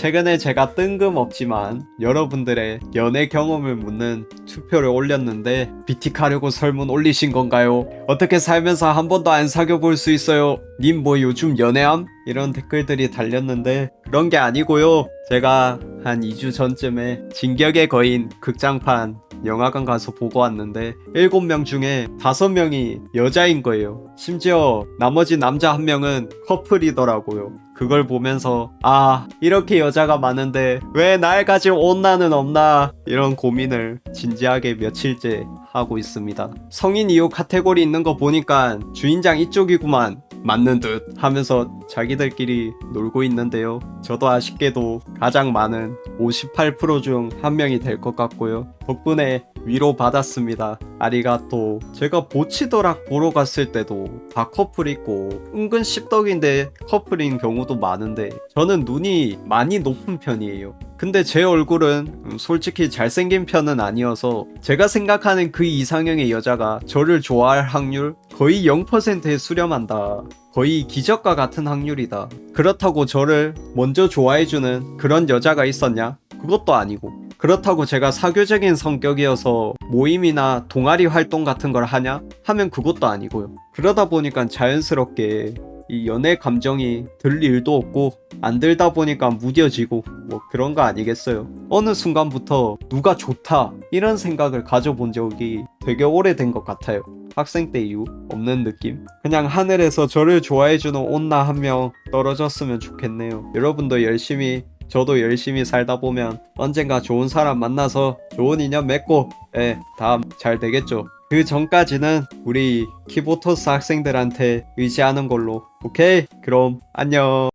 최근에 제가 뜬금없지만 여러분들의 연애 경험을 묻는 투표를 올렸는데 비티카려고 설문 올리신 건가요? 어떻게 살면서 한 번도 안 사귀어 볼 수 있어요? 님 뭐 요즘 연애함? 이런 댓글들이 달렸는데 그런 게 아니고요. 제가 한 2주 전쯤에 진격의 거인 극장판 영화관 가서 보고 왔는데 7명 중에 5명이 여자인 거예요. 심지어 나머지 남자 한 명은 커플이더라고요. 그걸 보면서 아 이렇게 여자가 많은데 왜 날 가질 온나는 없나 이런 고민을 진지하게 며칠째 하고 있습니다. 성인 이후 카테고리 있는 거 보니까 주인장 이쪽이구만 맞는 듯 하면서 자기들끼리 놀고 있는데요. 저도 아쉽게도 가장 많은 58%중 한 명이 될 것 같고요. 덕분에 위로 받았습니다. 아리가또. 제가 보치더락 보러 갔을 때도 다 커플 있고 은근 씹덕인데 커플인 경우도 많은데 저는 눈이 많이 높은 편이에요. 근데 제 얼굴은 음, 솔직히 잘생긴 편은 아니어서 제가 생각하는 그 이상형의 여자가 저를 좋아할 확률 거의 0%에 수렴한다. 거의 기적과 같은 확률이다. 그렇다고 저를 먼저 좋아해주는 그런 여자가 있었냐? 그것도 아니고. 그렇다고 제가 사교적인 성격이어서 모임이나 동아리 활동 같은 걸 하냐? 하면 그것도 아니고요. 그러다 보니까 자연스럽게 이 연애 감정이 들 일도 없고 안 들다 보니까 무뎌지고 뭐 그런 거 아니겠어요. 어느 순간부터 누가 좋다 이런 생각을 가져본 적이 되게 오래된 것 같아요. 학생 때 이후 없는 느낌. 그냥 하늘에서 저를 좋아해주는 온나 한 명 떨어졌으면 좋겠네요. 여러분도 열심히 저도 열심히 살다 보면 언젠가 좋은 사람 만나서 좋은 인연 맺고 예 다음 잘 되겠죠. 그 전까지는 우리 키보토스 학생들한테 의지하는 걸로. 오케이? 그럼 안녕